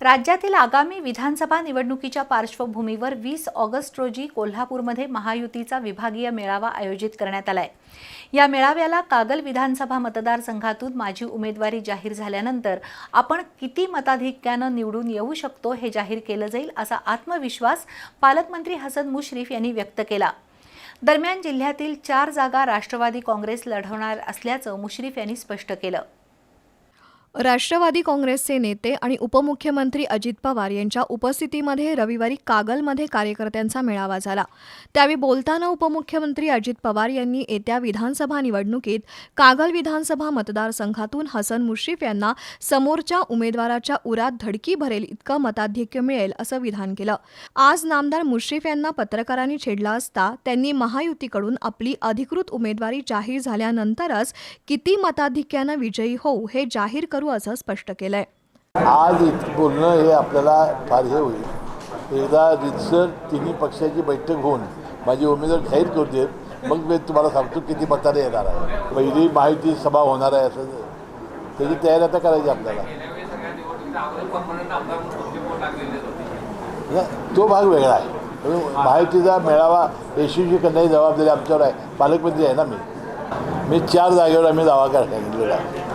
राज्यातील आगामी विधानसभा निवडणुकीच्या पार्श्वभूमीवर वीस ऑगस्ट रोजी कोल्हापूरमध्ये महायुतीचा विभागीय मेळावा आयोजित करण्यात आलाय. या मेळाव्याला कागल विधानसभा मतदारसंघातून माझी उमेदवारी जाहीर झाल्यानंतर आपण किती मताधिक्यानं निवडून येऊ शकतो हे जाहीर केलं जाईल असा आत्मविश्वास पालकमंत्री हसन मुश्रीफ यांनी व्यक्त केला. दरम्यान जिल्ह्यातील चार जागा राष्ट्रवादी काँग्रेस लढवणार असल्याचं मुश्रीफ यांनी स्पष्ट केलं. राष्ट्रवादी काँग्रेसचे नेते आणि उपमुख्यमंत्री अजित पवार यांच्या उपस्थितीमध्ये रविवारी कागलमध्ये कार्यकर्त्यांचा मेळावा झाला. त्यावेळी बोलताना उपमुख्यमंत्री अजित पवार यांनी येत्या विधानसभा निवडणुकीत कागल विधानसभा मतदारसंघातून हसन मुश्रीफ यांना समोरच्या उमेदवाराच्या उरात धडकी भरेल इतकं मताधिक्य मिळेल असं विधान केलं. आज नामदार मुश्रीफ यांना पत्रकारांनी छेडला असता त्यांनी महायुतीकडून आपली अधिकृत उमेदवारी जाहीर झाल्यानंतरच किती मताधिक्यानं विजयी होऊ हे जाहीर करू असं स्पष्ट केलंय. आज इथं बोलणं हे आपल्याला फार हे होईल. एकदा रितसर तिन्ही पक्षाची बैठक होऊन माझी उमेदवार जाहीर करू देत मग मी तुम्हाला सांगतो किती मताने येणार आहे. पहिली माहिती सभा होणार आहे असं त्याची तयारी आता करायची आपल्याला. नाही, तो भाग वेगळा आहे. माहितीचा मेळावा यशस्वी करण्याची जबाबदारी आमच्यावर आहे. पालकमंत्री आहे ना मी. मी चार जागेवर आम्ही दावा करायला सांगितलेला आहे.